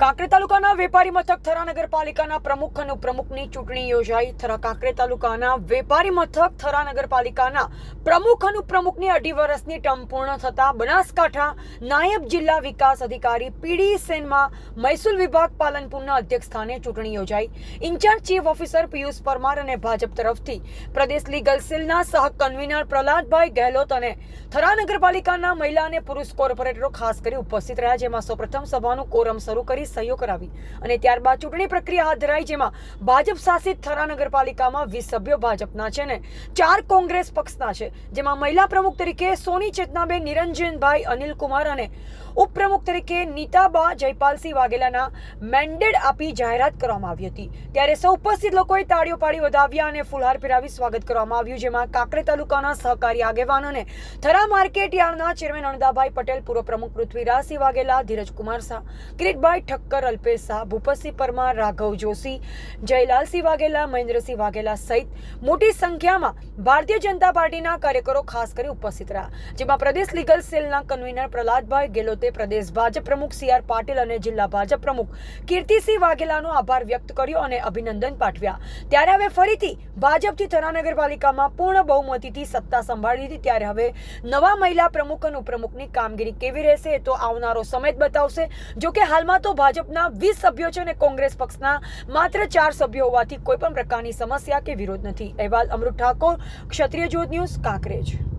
કાંકરે તાલુકાના વેપારી મથક થરા નગરપાલિકાના પ્રમુખ અને ઉપપ્રમુખની ચૂંટણી યોજાઈ. થરા કાંકરે તાલુકાના વેપારી મથક થરા નગરપાલિકાના પ્રમુખ અને ઉપપ્રમુખની અઢી વર્ષની ટર્મ પૂર્ણ થતા બનાસકાંઠા નાયબ જિલ્લા વિકાસ અધિકારી પીડી સેનમાં મહેસૂલ વિભાગ પાલનપુરના અધ્યક્ષ સ્થાને ચૂંટણી યોજાઈ. In-charge chief officer Piyush Parmar અને ભાજપ તરફથી પ્રદેશ લીગલ સેલના સહ કન્વીનર પ્રહલાદભાઈ ગહેલોત અને થરા નગરપાલિકાના મહિલા અને પુરુષ કોર્પોરેટરો ખાસ કરી ઉપસ્થિત રહ્યા, જેમાં સૌપ્રથમ સભાનું કોરમ શરૂ કરી સહીઓ કરાવી અને ત્યારબાદ ચૂંટણી પ્રક્રિયા હાથ ધરાઈ, જેમાં ભાજપ શાસિત થરા નગરપાલિકામાં વીસ સભ્યો ભાજપના છે ને ચાર કોંગ્રેસ પક્ષના છે, જેમાં મહિલા પ્રમુખ તરીકે સોની ચેતનાબેન, નિરંજનભાઈ અનિલકુમાર અને ઉપપ્રમુખ તરીકે નીતાબા જયપાલસિંહ વાઘેલાના મેન્ડેટ આપી જાહેરાત કરવામાં આવી હતી. ત્યારે સૌ ઉપસ્થિત લોકોએ તાળીઓ પાડી વધાવ્યા અને ફુલહાર પહેરાવી સ્વાગત કરવામાં આવ્યું, જેમાં કાંકરે તાલુકાના સહકારી આગેવાન અને થરા માર્કેટ યાર્ડના ચેરમેન અણદાભાઈ પટેલ, પૂર્વ પ્રમુખ પૃથ્વીરાજસિંહ વાઘેલા, ધીરજકુમાર શાહ, કિરીટભાઈ ઠક્કર અલ્પેશ શાહ, ભૂપતસિંહ પરમાર, રાઘવ જોશી જયલાલસિંહ વાઘેલા, મહેન્દ્રસિંહ વાઘેલા સહિત મોટી સંખ્યામાં ભારતીય જનતા પાર્ટીના કાર્યકરો ખાસ કરી ઉપસ્થિત રહ્યા. જેમાં પ્રદેશ લીગલ સેલના કન્વીનર પ્રહલાદભાઈ ગેલોતે પ્રદેશ ભાજપ પ્રમુખ સી આર પાટીલ અને જિલ્લા ભાજપ પ્રમુખ કીર્તિસિંહ વાઘેલાનો આભાર વ્યક્ત કર્યો અને અભિનંદન પાઠવ્યા. ત્યારે હવે ફરીથી ભાજપથી થરા નગરપાલિકામાં પૂર્ણ બહુમતીથી સત્તા સંભાળી હતી ત્યારે હવે નવા મહિલા પ્રમુખ અને ઉપપ્રમુખની કામગીરી કેવી રહેશે તો આવનારો સમય બતાવશે. જો કે હાલમાં તો ભાજપના વીસ સભ્યો છે અને કોંગ્રેસ પક્ષના માત્ર ચાર સભ્યો હોવાથી કોઈ પણ પ્રકારની સમસ્યા કે વિરોધ નથી. અહેવાલ અમૃત ઠાકોર, ક્ષત્રિય જ્યોત ન્યૂઝ, કાંકરેજ.